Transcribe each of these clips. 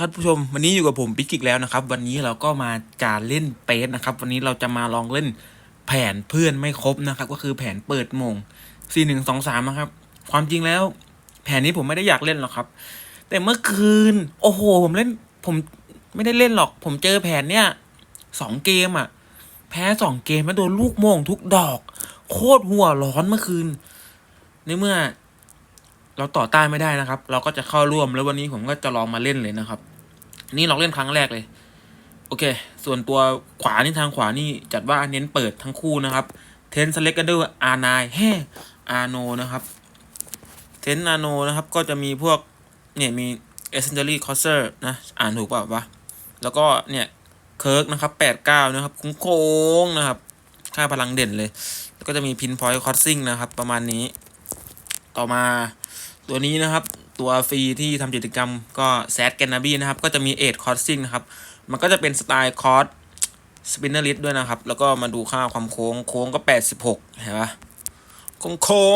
ท่านผู้ชมวันนี้อยู่กับผมปิ๊กกิกแล้วนะครับ วันนี้เราก็มาการเล่นเปสนะครับ วันนี้เราจะมาลองเล่นแผนเพื่อนไม่ครบนะครับ ก็คือแผนเปิดมงสี่หนึ่งสองสามนะครับ ความจริงแล้ว แผนนี้ผมไม่ได้อยากเล่นหรอกครับ แต่เมื่อคืน โอ้โห ผมเล่น ผมไม่ได้เล่นหรอก ผมเจอแผนเนี้ยสองเกมอะ แพ้สองเกมแล้วโดนลูกโมงทุกดอก โคตรหัวร้อนเมื่อคืนในเมื่อ เราต่อต้านไม่ได้นะครับ เราก็จะเข้าร่วมแล้ววันนี้ผมก็จะลองมาเล่นเลยนะครับ นี่ลองเล่นครั้งแรกเลย โอเค ส่วนตัวขวานี่ทางขวานี่จัดว่าเน้นเปิดทั้งคู่นะครับ เทนสเล็กกันด้วยอาร์นายแฮ่อาโนนะครับ เทนอาโนนะครับก็จะมีพวกเนี่ยมีเอเซนเจอรี่คอสเซอร์นะ อ่านถูกเปล่าวะ แล้วก็เนี่ยเคิร์กนะครับแปดเก้านะครับโค้งนะครับ ค่าพลังเด่นเลย แล้วก็จะมีพินพอยต์คอสซิ่งนะครับ ประมาณนี้ ต่อมาตัวนี้นะครับ ตัวฟรีที่ทำกิจกรรมก็แซดแกนนาบีนะครับ ก็จะมีเอทคอร์ซิ่งนะครับ มันก็จะเป็นสไตล์คอร์สสปินเนอร์ลิสด้วยนะครับ แล้วก็มาดูค่าความโค้งโค้งก็แปดสิบหกเห็นปะโค้งโค้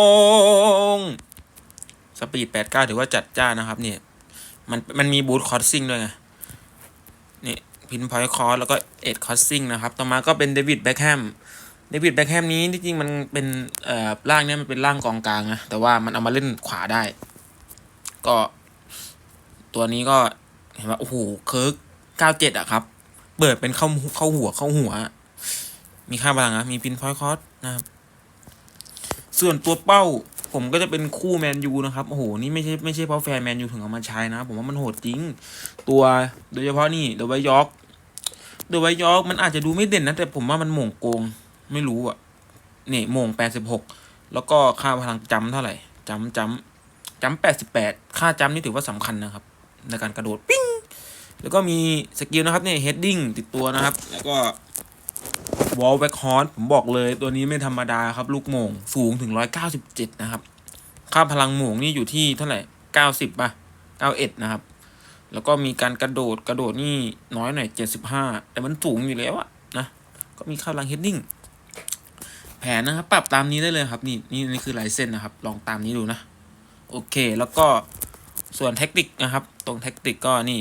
งสปีดแปดเก้าถือว่าจัดจ้านนะครับเนี่ยมันมันมีบูทคอร์ซิ่งด้วยไงนี่พินพอยต์คอร์สแล้วก็เอทคอร์ซิ่งนะครับ ต่อมาก็เป็นเดวิดแบ็คแฮมเดวิดแบ็คแฮมนี้ที่จริงมันเป็นเอ่อร่างเนี้ยมันเป็นร่างกองกลางนะแต่ว่ามันเอามาเล่นขวาได้ ก็ ตัวนี้ก็เห็นว่าโอ้โหเคิร์กเก้าเจ็ดอะครับ เปิดเป็นเข้าเข้าหัวเข้าหัว มีค่าพลังนะมีพินพอยคอร์สนะครับ ส่วนตัวเป้า ผมก็จะเป็นคู่แมนยูนะครับโอ้โหนี่ไม่ใช่ไม่ใช่เพราะแฟนแมนยูถึงเอามาใช้นะ ผมว่ามันโหดจริง ตัวโดยเฉพาะนี่เดอะไวยอกเดอะไวยอกมันอาจจะดูไม่เด่นนะ แต่ผมว่ามันหม่งโกงไม่รู้อะนี่โมงแปดสิบหกแล้วก็ค่าพลังจำเท่าไหร่จำจำ จำแปดสิบแปดค่าจำนี่ถือว่าสำคัญนะครับ ในการกระโดดปิ้งแล้วก็มีสกิลนะครับเนี่ยเฮดดิ้งติดตัวนะครับ แล้วก็วอลแบ็กฮอร์ผมบอกเลย ตัวนี้ไม่ธรรมดาครับ ลูกโมงสูงถึงร้อยเก้าสิบเจ็ดนะครับ ค่าพลังโมงนี่อยู่ที่เท่าไหร่เก้าสิบป่ะเก้าเอ็ดนะครับ แล้วก็มีการกระโดดกระโดดนี่น้อยหน่อยเจ็ดสิบห้าแต่มันสูงอยู่แล้วอะนะก็มีค่าพลังเฮดดิ้งแผนนะครับ ปรับตามนี้ได้เลยครับ นี่นี่นี่คือลายเส้นนะครับ ลองตามนี้ดูนะ โอเค แล้วก็ส่วนเทคนิคนะครับ ตรงเทคนิคก็นี่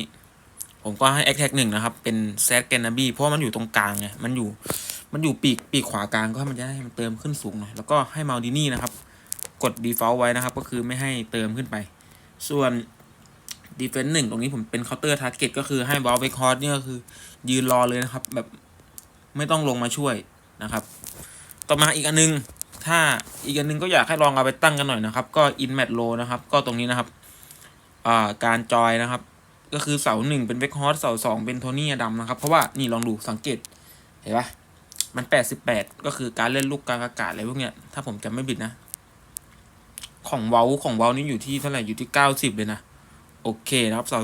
ผมก็ให้แอคแท็กหนึ่งนะครับ เป็นแซดแกนนาบีเพราะมันอยู่ตรงกลางไง มันอยู่ มันอยู่ปีกปีกขวากลางก็ให้มันจะให้มันเติมขึ้นสูงหน่อย แล้วก็ให้มาดินี่นะครับ กด default ไว้นะครับ ก็คือไม่ให้เติมขึ้นไป ส่วน defense หนึ่งตรงนี้ผมเป็น counter target ก็ตก็คือให้บอลเวคฮอร์เนี่ยก็คือ ยืนรอเลยนะครับ แบบไม่ต้องลงมาช่วยนะครับ ต่อมาอีกอันนึง ถ้าอีกอันนึงก็อยากให้ลองเอาไปตั้งกันหน่อยนะครับ ก็ in mat low นะครับ ก็ตรงนี้นะครับอ่าการจอยนะครับ ก็คือเสาหนึ่งเป็นเวกฮอสเสาสองเป็นโทนี่อดัมนะครับ เพราะว่านี่ลองดูสังเกตเห็นปะมันแปดสิบแปดก็คือการเล่นลูกกลางอากาศอะไรพวกเนี้ยถ้าผมจำไม่ผิดนะ ของเวาของเวานี่อยู่ที่เท่าไหร่อยู่ที่เก้าสิบเลยนะ โอเคนะครับเสา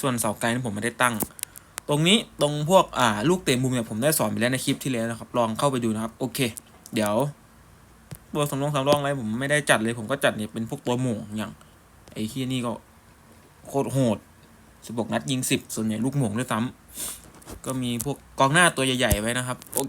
ส่วนเสาไกลนี่ผมไม่ได้ตั้งตรงนี้ตรงพวกอ่าลูกเตะมุมเนี่ยผมได้สอนไปแล้วในคลิปที่แล้วนะครับ ลองเข้าไปดูนะครับ โอเค เดี๋ยว ตัวสำรองสำรองอะไรผมไม่ได้จัดเลยผมก็จัดเนี่ยเป็นพวกตัวหม่งอย่างไอ้ที่นี่ก็โคตรโหดสิบกนัดยิงสิบส่วนใหญ่ลูกหม่งด้วยซ้ำก็มีพวกกองหน้าตัวใหญ่ๆไว้นะครับโอเค